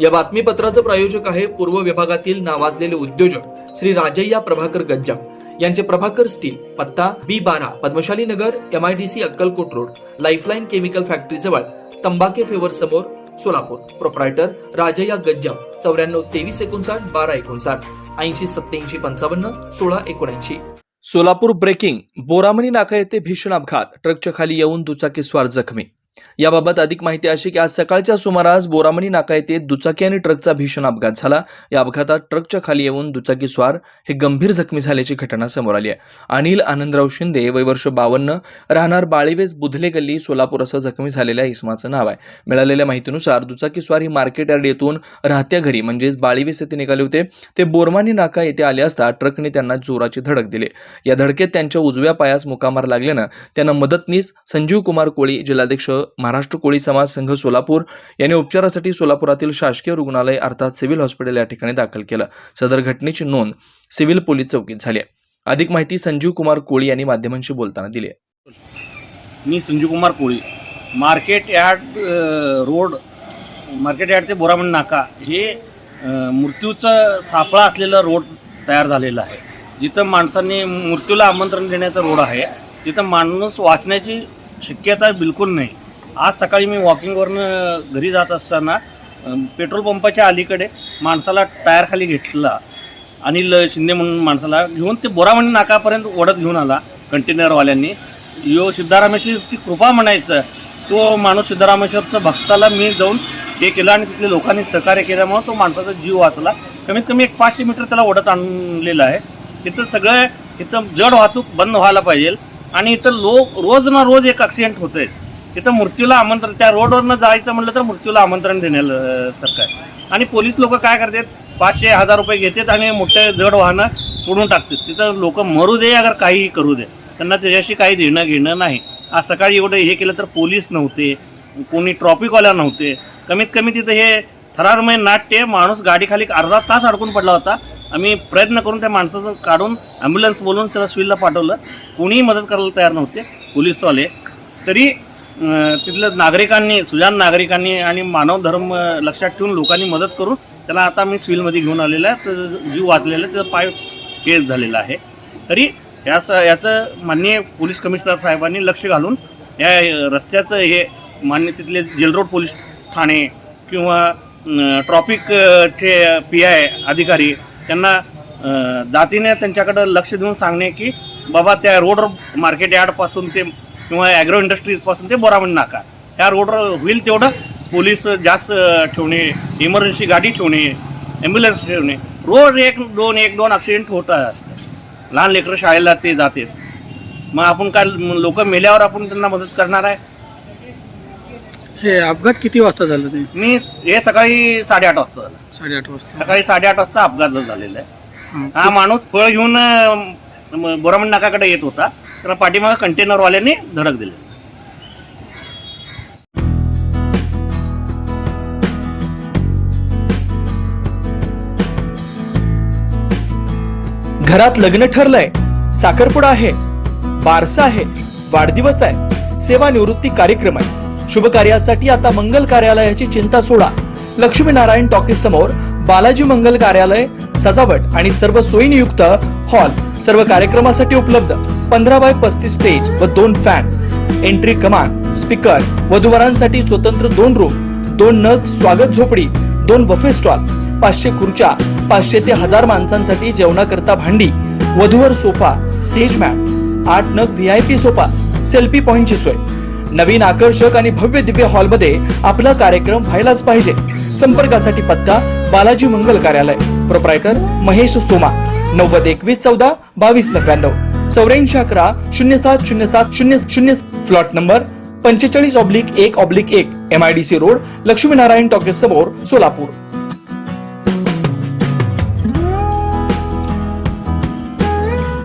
या बातमीपत्राचं प्रायोजक आहे पूर्व विभागातील नावाजलेले उद्योजक श्री राजय्या प्रभाकर गज्जा यांचे प्रभाकर स्टील पत्ता बी बारा Padmashali Nagar M I D C Akkalkot road lifeline chemical factory जवळ तंबाके फेवर समोर सोलापूर. प्रोप्रायटर राजय्या गज्जा चौऱ्याण्णव तेवीस एकोणसाठ बारा एकोणसाठ ऐंशी सत्याऐंशी पंचावन्न सोळा एकोणऐंशी. सोलापूर ब्रेकिंग बोरामणी नाका येथे भीषण अपघात ट्रकच्या खाली येऊन दुचाकी स्वार जखमी. याबाबत अधिक माहिती अशी की आज सकाळच्या सुमारास बोरामणी नाका येथे दुचाकी आणि ट्रकचा भीषण अपघात झाला. या अपघातात ट्रकच्या खाली येऊन दुचाकी स्वार हे गंभीर जखमी झाल्याची घटना समोर आली आहे. अनिल आनंदराव शिंदे वय वर्ष बावन्न राहणार बाळीवेज बुधले गल्ली सोलापूर असं जखमी झालेल्या इसमाचं नाव आहे. मिळालेल्या माहितीनुसार दुचाकी स्वार ही मार्केट यार्ड येथून राहत्या घरी म्हणजेच बाळीवेस येथे निघाले होते. ते बोरमानी नाका येथे आले असता ट्रकने त्यांना जोराची धडक दिली. या धडकेत त्यांच्या उजव्या पायास मुकामार लागल्यानं त्यांना मदतनीस संजीव कुमार कोळी जिल्हाध्यक्ष महाराष्ट्र कोळी समाज संघ सोलापूर यांनी उपचारासाठी सोलापुरातील शासकीय रुग्णालय अर्थात सिव्हिल हॉस्पिटल या ठिकाणी दाखल केलं. सदर घटनेची नोंद सिव्हिल पोलीस चौकीत झाली आहे. अधिक माहिती संजीव कुमार कोळी यांनी माध्यमांशी बोलताना दिली आहे. मी Sanjukumar Koli. Market yard road market yard ते बोरामण नाका हे मृत्यूचं सापळा असलेलं रोड तयार झालेलं आहे. जिथं माणसांनी मृत्यूला आमंत्रण देण्याचा रोड आहे तिथं माणूस वाचण्याची शक्यता बिलकुल नाही. आज सकाळी मी वॉकिंगवरनं घरी जात असताना पेट्रोल पंपाच्या अलीकडे माणसाला टायरखाली घेतला अनिल शिंदे म्हणून माणसाला घेऊन ते बोरामणी नाकापर्यंत ओढत घेऊन आला कंटेनरवाल्यांनी. यो सिद्धारामेश्वरची कृपा म्हणायचं तो माणूस सिद्धारामेश्वरचं भक्ताला मी जाऊन हे केलं आणि तिथल्या लोकांनी सहकार्य केल्यामुळं तो माणसाचा जीव वाचला. कमीत कमी एक पाचशे मीटर त्याला ओढत आणलेलं आहे. तिथं सगळं इथं जड वाहतूक बंद व्हायला पाहिजे आणि इथं लोक रोज ना रोज एक ॲक्सिडेंट होत आहे तिथं मृत्यूला आमंत्रण त्या रोडवरनं जायचं म्हटलं तर मृत्यूला आमंत्रण देण्याला सरकार. आणि पोलीस लोक काय करतात? पाचशे हजार रुपये घेतात आणि मोठे जड वाहनं सोडून टाकतात. तिथं लोक मरू दे अगर काहीही करू दे. त्यांना त्याच्याशी काही देणं घेणं नाही. आज सकाळी एवढं हे केलं तर पोलीस नव्हते कोणी ट्रॉफिकवाल्या नव्हते. कमीत कमी तिथं हे थरारमय नाट्य माणूस गाडीखाली अर्धा तास अडकून पडला होता. आम्ही प्रयत्न करून त्या माणसाचं काढून ॲम्ब्युलन्स बोलून त्याला सिव्हिलला पाठवलं. कोणीही मदत करायला तयार नव्हते पोलीसवाले. तरी तिथलं तिथल्या नागरिकांनी सुजान नागरिकांनी आणि मानव धर्म लक्षात ठेवून लोकांनी मदत करून त्याला आता मी सिव्हिलमध्ये घेऊन आलेला आहे. तर जीव वाचलेला आहे त्याचा पाय केस झालेला आहे. तरी याचं याचं माननीय पोलीस कमिशनर साहेबांनी लक्ष घालून या रस्त्याचं हे मान्य तिथले जेलरोड पोलीस ठाणे किंवा ट्रॉफिकचे पी आय अधिकारी त्यांना जातीने त्यांच्याकडं लक्ष देऊन सांगणे की बाबा त्या रोड मार्केट यार्डपासून ते किंवा ॲग्रो इंडस्ट्रीजपासून ते बोरामण नाका. ह्या रोडवर होईल तेवढं. पोलीस जास्त ठेवणे इमर्जन्सी गाडी ठेवणे ॲम्ब्युलन्स ठेवणे. रोज एक दोन एक दोन ॲक्सिडेंट होत असतात. लहान लेकरं शाळेला ते जातात. मग आपण काय लोक मेल्यावर आपण त्यांना मदत करणार आहे? हे अपघात किती वाजता झालं ते? मी हे सकाळी साडेआठ वाजता झालं. साडेआठ वाजता. सकाळी साडेआठ वाजता अपघात झालेला आहे. हं. माणूस फळ घेऊन बोरामण नाकाकडे येत होता. त्याला पाठीमागे कंटेनरवाल्यांनी धडक दिली. घरात लग्न ठरलंय. साखरपुडा आहे. बारसा आहे. वाढदिवस आहे. सेवानिवृत्ती कार्यक्रम आहे. शुभ कार्यासाठी आता मंगल कार्यालयाची चिंता सोडा. लक्ष्मीनारायण टॉकीज समोर बालाजी मंगल कार्यालय सजावट आणि सर्व सोयीनियुक्त हॉल. सर्व कार्यक्रमासाठी उपलब्ध पंधरा बाय पस्तीस स्टेज व दोन फॅन. एंट्री कमान स्पीकर वधूवरांसाठी स्वतंत्र दोन रूम दोन नग स्वागत झोपडी दोन बफे स्टॉल पाचशे खुर्च्या पाचशे ते हजार माणसांसाठी जेवणाकरता भांडी वधूवर सोफा स्टेज मॅट आठ नग V I P sofa selfie पॉइंटची सोय. नवीन आकर्षक आणि भव्य दिव्य हॉलमध्ये आपला कार्यक्रम व्हायलाच पाहिजे. संपर्कासाठी पत्ता बालाजी मंगल कार्यालय. प्रोप्रायटर महेश सोमा. नव्वद एकवीस चौदा बावीस नव्याण्णव. चौऱ्याऐंशी अकरा शून्य सात शून्य सात शून्य शून्य फ्लॉट नंबर पंचेचाळीस ऑब्लिक एक ऑब्लिक एक M I D C road Laxminarayan talkies समोर सोलापूर.